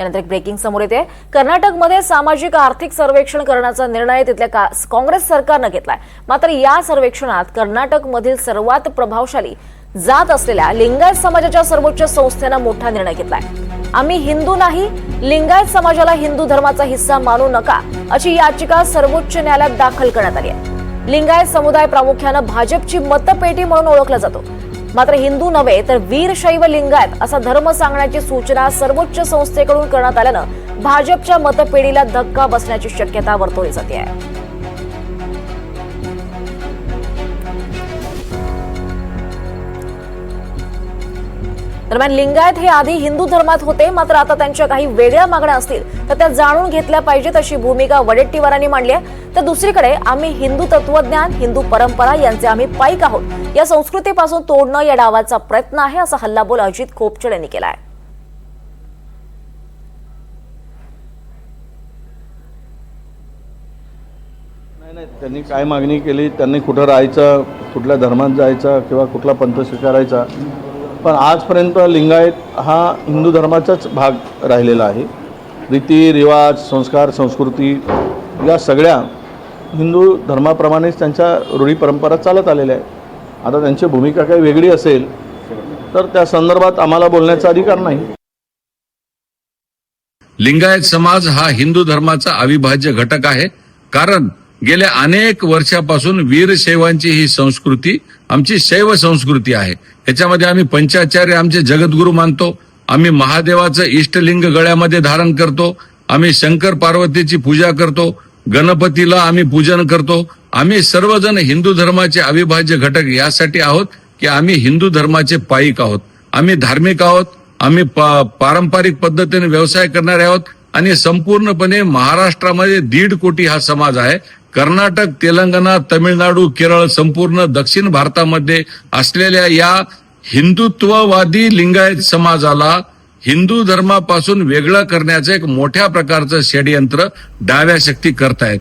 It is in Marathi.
यानंतर एक ब्रेकिंग समोर येते. कर्नाटकमध्ये सामाजिक आर्थिक सर्वेक्षण करण्याचा निर्णय तिथल्या काँग्रेस सरकारनं घेतलाय. मात्र या सर्वेक्षणात कर्नाटकमधील सर्वात प्रभावशाली जात असलेल्या लिंगायत समाजाच्या सर्वोच्च संस्थेनं मोठा निर्णय घेतलाय. आम्ही हिंदू नाही लिंगायत समाजाला हिंदू धर्माचा हिस्सा मानू नका अशी याचिका सर्वोच्च न्यायालयात दाखल करण्यात आली आहे. लिंगायत समुदाय प्रामुख्यानं भाजपची मतपेटी म्हणून ओळखला जातो. मात्र हिंदू नव्हे तर वीरशैव लिंगायत असा धर्म सांगण्याची सूचना सर्वोच्च संस्थेकडून करण्यात आल्यानं भाजपच्या मतपेढीला धक्का बसण्याची शक्यता वर्तवली जाते आहे. दरम्यान लिंगायत हे आधी हिंदू धर्मात होते मात्र आता त्यांच्या काही वेगळ्या मागण्या असतील तर त्या जाणून घेतल्या पाहिजेत अशी भूमिका वडेट्टीवारांनी मांडली आहे. तर दुसरीकडे आम्ही हिंदू तत्वज्ञान हिंदू परंपरा यांचे आम्ही पाईक आहोत. या संस्कृतीपासून तोडणं या डावाचा प्रयत्न आहे असा हल्लाबोल अजित खोपचड यांनी केला आहे. नाही नाही त्यांनी काय मागणी केली? त्यांनी कुठं राहायचं कुठल्या धर्मात जायचं किंवा कुठला पंथ स्वीकारायचा? पण आजपर्यंत लिंगायत हा हिंदू धर्माचाच भाग राहिलेला आहे. रीती रिवाज संस्कार संस्कृती या सगळ्या हिंदू धर्माप्रमाणेच त्यांच्या रूढी परंपरा चालत आलेल्या आहेत. आता त्यांची भूमिका काही वेगळी असेल तर त्या संदर्भात आम्हाला बोलण्याचा अधिकार नाही. लिंगायत समाज हा हिंदू धर्माचा अविभाज्य घटक आहे. कारण गेल्या अनेक वर्षापासून वीरशैवांची ही संस्कृती आमची शैव संस्कृती आहे. याच्यामध्ये आम्ही पंचाचार्य आमचे जगद्गुरू मानतो. आम्ही महादेवाचं इष्टलिंग गळ्यामध्ये धारण करतो. आम्ही शंकर पार्वतीची पूजा करतो. गणपतीला आम्ही पूजन करतो. आम्ही सर्वजण हिंदू धर्माचे अविभाज्य घटक यासाठी आहोत की आम्ही हिंदू धर्माचे पायिक आहोत. आम्ही धार्मिक आहोत. आम्ही पा- पारंपरिक पद्धतीने व्यवसाय करणारे आहोत. आणि संपूर्णपणे महाराष्ट्रामध्ये दीड कोटी हा समाज आहे. कर्नाटक तेलंगणा तमिळनाडू केरळ संपूर्ण दक्षिण भारतामध्ये असलेल्या या हिंदुत्ववादी लिंगायत समाजाला हिंदू धर्मापासून वेगळं करण्याचं एक मोठ्या प्रकारचं षडयंत्र डाव्या शक्ती करतायत.